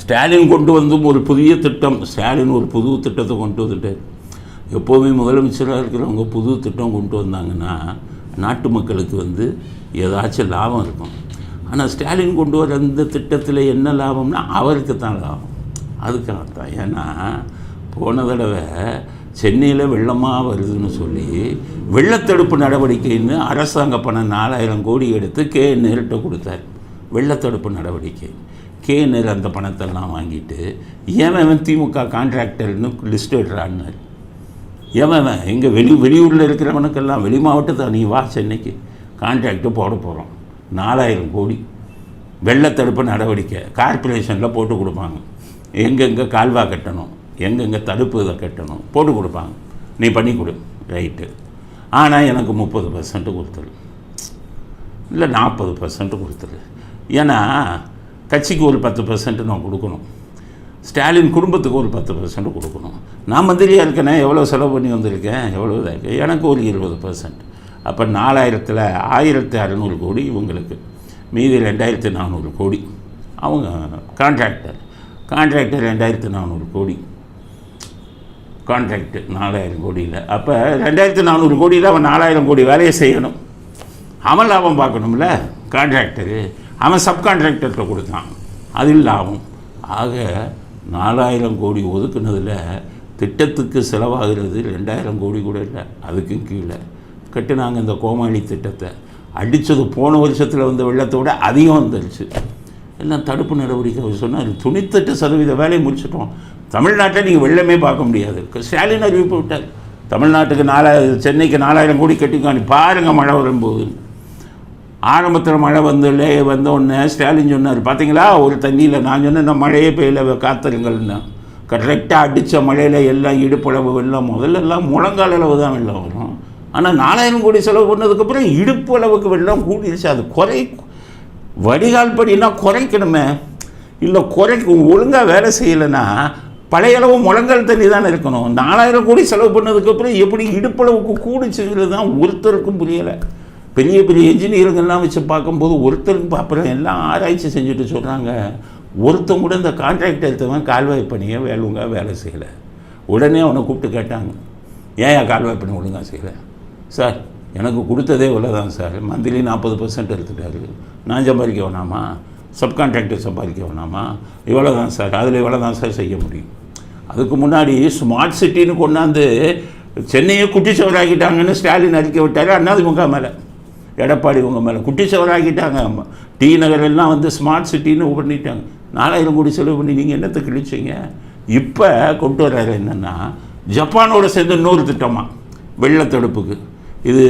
ஸ்டாலின் கொண்டு வந்தும் ஒரு புதிய திட்டம். ஸ்டாலின் ஒரு புது திட்டத்தை கொண்டு வந்துட்டார் எப்போவுமே முதலமைச்சராக இருக்கிறவங்க புது திட்டம் கொண்டு வந்தாங்கன்னா நாட்டு மக்களுக்கு வந்து ஏதாச்சும் லாபம் இருக்கும். ஆனால் ஸ்டாலின் கொண்டு வர அந்த திட்டத்தில் என்ன லாபம்னா அவருக்கு தான் லாபம். அதுக்காக தான் ஏன்னா போன தடவை சென்னையில் வெள்ளமாக வருதுன்னு சொல்லி வெள்ளத்தடுப்பு நடவடிக்கைன்னு அரசாங்க பணம் நாலாயிரம் கோடி எடுத்து கே நேரிட்ட கொடுத்தார். வெள்ளத்தடுப்பு நடவடிக்கை. கே அந்த பணத்தெல்லாம் வாங்கிட்டு ஏன் அவன் திமுக கான்ட்ராக்டர்னு லிஸ்ட் எடுறான்னாரு. எவன் எங்கே வெளி வெளியூரில் இருக்கிறவனுக்கெல்லாம் வெளி மாவட்டத்தை நீ வா சென்னைக்கு கான்ட்ராக்டு போட போகிறோம் நாலாயிரம் கோடி. வெள்ளத்தடுப்பு நடவடிக்கை. கார்ப்பரேஷனில் போட்டு கொடுப்பாங்க. எங்கெங்கே கால்வா கட்டணும் எங்கெங்கே தடுப்பு இதை கட்டணும் போட்டு கொடுப்பாங்க. நீ பண்ணி கொடு. ரைட்டு ஆனால் எனக்கு முப்பது பர்சன்ட்டு கொடுத்துரு. இல்லை நாற்பது பர்சன்ட்டு கொடுத்துரு. ஏன்னா கட்சிக்கு ஒரு பத்து பர்சன்ட் நான் கொடுக்கணும். ஸ்டாலின் குடும்பத்துக்கு ஒரு பத்து பர்சன்ட் கொடுக்கணும். நான் மந்திரியாக இருக்கேனே எவ்வளோ செலவு பண்ணி வந்திருக்கேன்? எவ்வளோ இதாக இருக்குது எனக்கு ஒரு இருபது பர்சன்ட் அப்போ நாலாயிரத்தில் ஆயிரத்தி அறநூறு கோடி இவங்களுக்கு. மீதி ரெண்டாயிரத்தி நானூறு கோடி. அவங்க கான்ட்ராக்டர் கான்ட்ராக்டர் ரெண்டாயிரத்தி நானூறு கோடி. கான்ட்ராக்டு நாலாயிரம் கோடியில். அப்போ ரெண்டாயிரத்தி நானூறு கோடியில் அவன் நாலாயிரம் கோடி வேலையை செய்யணும். அவன் லாபம் பார்க்கணும்ல? கான்ட்ராக்டரு அவன் சப்கான்ட்ராக்டர்கிட்ட கொடுத்தான். அதில் லாபம். ஆக நாலாயிரம் கோடி ஒதுக்குனதில் திட்டத்துக்கு செலவாகிறது ரெண்டாயிரம் கோடி கூட இல்லை. அதுக்கும் கீழே. கட்டுனாங்க இந்த கோமாளி திட்டத்தை. அடித்தது போன வருஷத்தில் வந்த வெள்ளத்தை விட அதிகம் வந்துருச்சு. எல்லாம் தடுப்பு நடவடிக்கை. சொன்னால் துணித்தட்டு சதவீத வேலையை முடிச்சிட்டோம். தமிழ்நாட்டை நீங்கள் வெள்ளமே பார்க்க முடியாது. ஸ்டாலின் அறிவிப்பு விட்டார். தமிழ்நாட்டுக்கு நாலாயிரம் சென்னைக்கு நாலாயிரம் கோடி கட்டிக்கானி பாருங்கள் மழை வரும்போது ஆரம்பத்தில் மழை வந்துலே வந்த உடனே ஸ்டாலின் சொன்னார் பார்த்தீங்களா ஒரு தண்ணியில் நான் சொன்னேன் இந்த மழையே பெய்யல காத்திருங்கள்னு. கரெக்டாக அடித்த மழையில் எல்லாம் இடுப்பளவு வெள்ளம் முதல்ல எல்லாம் முழங்கால் அளவு தான் வெள்ளம் வரும். ஆனால் நாலாயிரம் கோடி செலவு பண்ணதுக்கப்புறம் இடுப்பு அளவுக்கு வெள்ளம் கூடிருச்சு. அது குறை வடிகால் படினா குறைக்கணுமே. இல்லை குறைக்கும் ஒழுங்காக வேலை செய்யலைன்னா பழைய அளவு முழங்கால் தண்ணி தானே இருக்கணும். நாலாயிரம் கோடி செலவு பண்ணதுக்கப்புறம் எப்படி இடுப்பளவுக்கு கூடிச்சுங்கிறது தான் ஒருத்தருக்கும் புரியலை. பெரிய பெரிய இன்ஜினியருங்கெல்லாம் வச்சு பார்க்கும்போது ஒருத்தருக்கு அப்புறம் எல்லாம் ஆராய்ச்சி செஞ்சுட்டு சொல்கிறாங்க ஒருத்தன் கூட இந்த கான்ட்ராக்ட் எடுத்தவன் கால்வாய் பணியை வேலுங்க வேலை செய்யலை. உடனே அவனை கூப்பிட்டு கேட்டாங்க. ஏன் கால்வாய் பணி ஒழுங்காக செய்யலை? சார் எனக்கு கொடுத்ததே இவ்வளோ தான் சார். மந்த்லி நாற்பது பர்சன்ட் எடுத்துட்டாரு. நான் சம்பாதிக்க வேணாமா? சப்கான்ட்ராக்டர் சம்பாதிக்க வேணாமா? இவ்வளோ தான் சார். அதில் இவ்வளோ தான் சார் செய்ய முடியும். அதுக்கு முன்னாடி ஸ்மார்ட் சிட்டின்னு கொண்டாந்து சென்னையை குட்டிச்சவராக்கிட்டாங்கன்னு ஸ்டாலின் அறிக்கை விட்டார் அண்ணாதிமுக மேலே. எடப்பாடி இவங்க மேலே குட்டி குட்டிச்சவராக்கிட்டாங்க டி நகரெல்லாம் வந்து ஸ்மார்ட் சிட்டின்னு பண்ணிட்டாங்க. நாலாயிரம் கோடி செலவு பண்ணி நீங்கள் என்னத்தை கிழிச்சிங்க? இப்போ கொண்டு வர்றாரு என்னென்னா ஜப்பானோட சேர்ந்து இன்னொரு திட்டமாக வெள்ளத்தடுப்புக்கு இது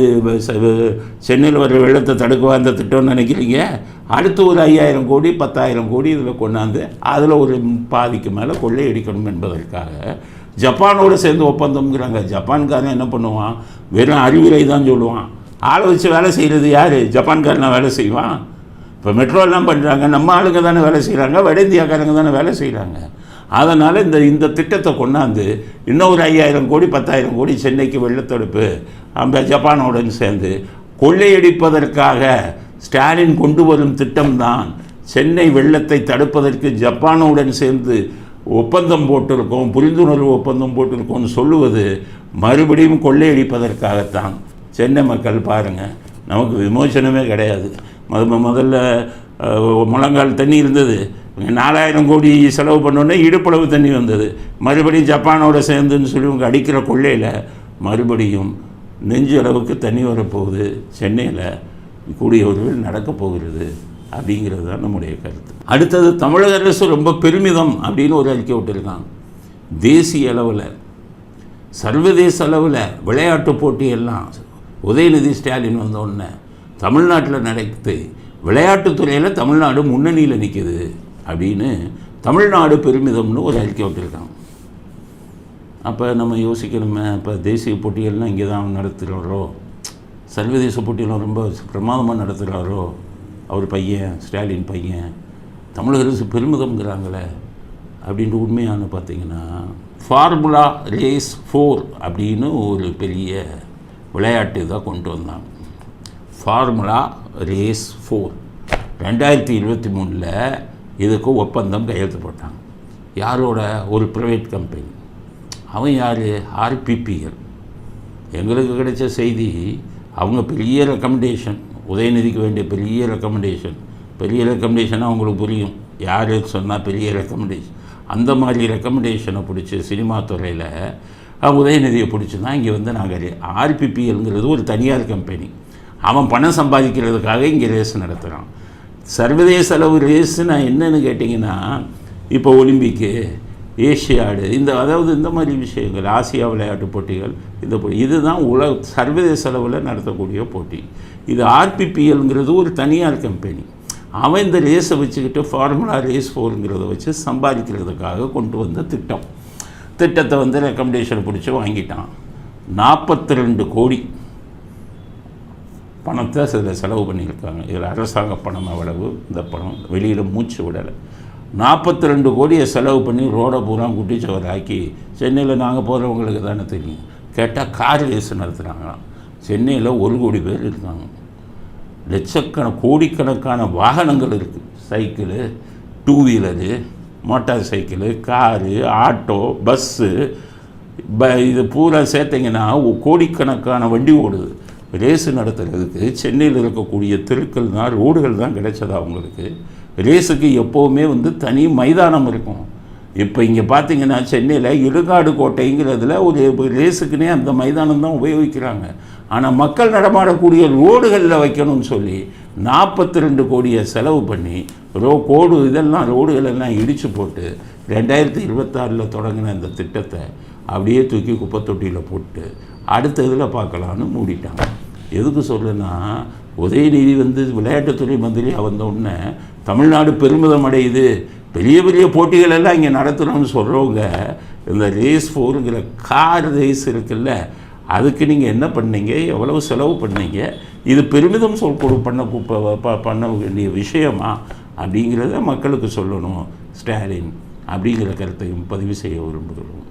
சென்னையில் வர வெள்ளத்தை தடுக்கவா இந்த திட்டம்னு நினைக்கிறீங்க? அடுத்து ஒரு ஐயாயிரம் கோடி பத்தாயிரம் கோடி இதில் கொண்டாந்து அதில் ஒரு பாதிக்கு மேலே கொள்ளையடிக்கணும் என்பதற்காக ஜப்பானோடு சேர்ந்து ஒப்பந்தம்ங்கிறாங்க. ஜப்பான்காரன் என்ன பண்ணுவான்? வெறும் அறிவுரை தான் சொல்லுவான். ஆளை வச்சு வேலை செய்கிறது யார்? ஜப்பான்காரன் வேலை செய்வான். இப்போ மெட்ரோலாம் பண்ணுறாங்க நம்ம ஆளுங்க தானே வேலை செய்கிறாங்க வட இந்தியாக்காரங்க தானே வேலை செய்கிறாங்க அதனால் இந்த இந்த திட்டத்தை கொண்டாந்து இன்னொரு ஐயாயிரம் கோடி பத்தாயிரம் கோடி சென்னைக்கு வெள்ளத்தடுப்பு அந்த ஜப்பானோடன் சேர்ந்து கொள்ளையடிப்பதற்காக ஸ்டாலின் கொண்டு வரும் திட்டம்தான் சென்னை வெள்ளத்தை தடுப்பதற்கு ஜப்பானுடன் சேர்ந்து ஒப்பந்தம் போட்டிருக்கோம் புரிந்துணர்வு ஒப்பந்தம் போட்டிருக்கோம்னு சொல்லுவது மறுபடியும் கொள்ளையடிப்பதற்காகத்தான். சென்னை மக்கள் பாருங்கள் நமக்கு விமோசனமே கிடையாது. முத முதல்ல முழங்கால் தண்ணி இருந்தது. நாலாயிரம் கோடி செலவு பண்ணோன்னே இடுப்பளவு தண்ணி வந்தது. மறுபடியும் ஜப்பானோட சேர்ந்துன்னு சொல்லி இவங்க அடிக்கிற கொள்ளையில் மறுபடியும் நெஞ்சு அளவுக்கு தண்ணி வரப்போகுது. சென்னையில் கூடிய ஒருவில் நடக்கப் போகிறது அப்படிங்கிறது தான் நம்முடைய கருத்து. அடுத்தது தமிழக அரசு ரொம்ப பெருமிதம் அப்படின்னு ஒரு அறிக்கை விட்டுருக்காங்க. தேசிய அளவில் சர்வதேச அளவில் விளையாட்டு போட்டியெல்லாம் உதயநிதி ஸ்டாலின் வந்த உடனே தமிழ்நாட்டில் நடக்குது விளையாட்டுத்துறையில் தமிழ்நாடு முன்னணியில் நிற்கிது அப்படின்னு தமிழ்நாடு பெருமிதம்னு ஒரு அறிக்கை விட்டுருக்காங்க அப்போ நம்ம யோசிக்கணுமே இப்போ தேசிய போட்டிகள்லாம் இங்கே தான் நடத்துகிறாரோ சர்வதேச போட்டியெல்லாம் ரொம்ப பிரமாதமாக நடத்துகிறாரோ அவர் பையன் ஸ்டாலின் பையன் தமிழக அரசு பெருமிதம்ங்கிறாங்களே அப்படின்ட்டு உண்மையான பார்த்தீங்கன்னா ஃபார்முலா ரேஸ் ஃபோர் அப்படின்னு ஒரு பெரிய விளையாட்டு இதாக கொண்டு வந்தாங்க ஃபார்முலா ரேஸ் ஃபோர் ரெண்டாயிரத்தி இருபத்தி மூணில் இதுக்கு ஒப்பந்தம் கையெழுத்து போட்டாங்க. யாரோட? ஒரு ப்ரைவேட் கம்பெனி அவன் யார்? ஆர்பிபிஎல் எங்களுக்கு கிடைச்ச செய்தி அவங்க பெரிய ரெக்கமெண்டேஷன் உதயநிதிக்கு வேண்டிய பெரிய ரெக்கமெண்டேஷன் பெரிய ரெக்கமெண்டேஷனாக அவங்களுக்கு புரியும். யார் சொன்னால் பெரிய ரெக்கமெண்டேஷன் அந்த மாதிரி ரெக்கமெண்டேஷனை பிடிச்சி சினிமா துறையில் உதயநிதியை பிடிச்சிருந்தான் இங்கே வந்து நாங்கள் ஆர்பிபிஎல்ங்கிறது ஒரு தனியார் கம்பெனி அவன் பணம் சம்பாதிக்கிறதுக்காக இங்கே ரேஸ் நடத்துகிறான் சர்வதேச அளவு ரேஸு நான் என்னன்னு கேட்டிங்கன்னா இப்போ ஒலிம்பிக்கு ஏஷியாடு இந்த அதாவது இந்த மாதிரி விஷயங்கள் ஆசியா விளையாட்டு போட்டிகள் இந்த போட்டி இதுதான் உலக சர்வதேச அளவில் நடத்தக்கூடிய போட்டி. இது ஆர்பிபிஎல்ங்கிறது ஒரு தனியார் கம்பெனி அவன் இந்த ரேஸை வச்சுக்கிட்டு ஃபார்முலா ரேஸ் ஃபோருங்கிறத வச்சு சம்பாதிக்கிறதுக்காக கொண்டு வந்த திட்டம். திட்டத்தை வந்து ரெக்கமெண்டேஷன் பிடிச்சி வாங்கிட்டான். நாற்பத்தி ரெண்டு கோடி பணத்தை சில செலவு பண்ணியிருக்காங்க. இதில் அரசாங்க பணம் அவ்வளவு இந்த பணம் வெளியில் மூச்சு விடலை. நாற்பத்தி ரெண்டு கோடியை செலவு பண்ணி ரோடை பூரா குட்டிச்சவர் ஆக்கி சென்னையில் நாங்கள் போகிறவங்களுக்கு தானே தெரியும். கேட்டால் கார் ரேஸ் நடத்துகிறாங்களாம் சென்னையில் ஒரு கோடி பேர் இருக்காங்க. லட்சக்கண கோடிக்கணக்கான வாகனங்கள் இருக்குது cycle two wheeler motor cycle car auto bus ப இது பூரா சேர்த்திங்கன்னா கோடிக்கணக்கான வண்டி ஓடுது. ரேஸு நடத்துகிறதுக்கு சென்னையில் இருக்கக்கூடிய தெருக்கள் தான் ரோடுகள் தான் கிடைச்சதா அவங்களுக்கு ரேஸுக்கு எப்போவுமே வந்து தனி மைதானம் இருக்கும். இப்போ இங்கே பார்த்தீங்கன்னா சென்னையில் இடுகாடு கோட்டைங்கிறதுல ஒரு ரேஸுக்குன்னே அந்த மைதானம் தான் உபயோகிக்கிறாங்க. ஆனால் மக்கள் நடமாடக்கூடிய ரோடுகளில் வைக்கணும்னு சொல்லி நாற்பத்தி ரெண்டு கோடியை செலவு பண்ணி ரோ கோடு இதெல்லாம் ரோடுகளெல்லாம் இடித்து போட்டு ரெண்டாயிரத்தி இருபத்தாறில் தொடங்கின இந்த திட்டத்தை அப்படியே தூக்கி குப்பை தொட்டியில் போட்டு அடுத்த இதில் பார்க்கலான்னு மூடிட்டாங்க. எதுக்கு சொல்லுன்னா உதயநிதி வந்து விளையாட்டுத்துறை மந்திரியாக வந்தோடனே தமிழ்நாடு பெருமிதம் அடையுது. பெரிய பெரிய போட்டிகள் எல்லாம் இங்கே நடத்துகிறோம்னு சொல்கிறவங்க இந்த ரேஸ் ஃபோருங்கிற கார் ரேஸ் இருக்குல்ல அதுக்கு நீங்கள் என்ன பண்ணீங்க? எவ்வளவு செலவு பண்ணீங்க? இது பெருமிதம் சொல் கொடு பண்ண ப- பண்ண வேண்டிய விஷயமா? அப்படிங்கிறத மக்களுக்கு சொல்லணும். ஸ்டாலின் அப்படிங்கிற கருத்தையும் பதிவு செய்ய விரும்புகிறோம்.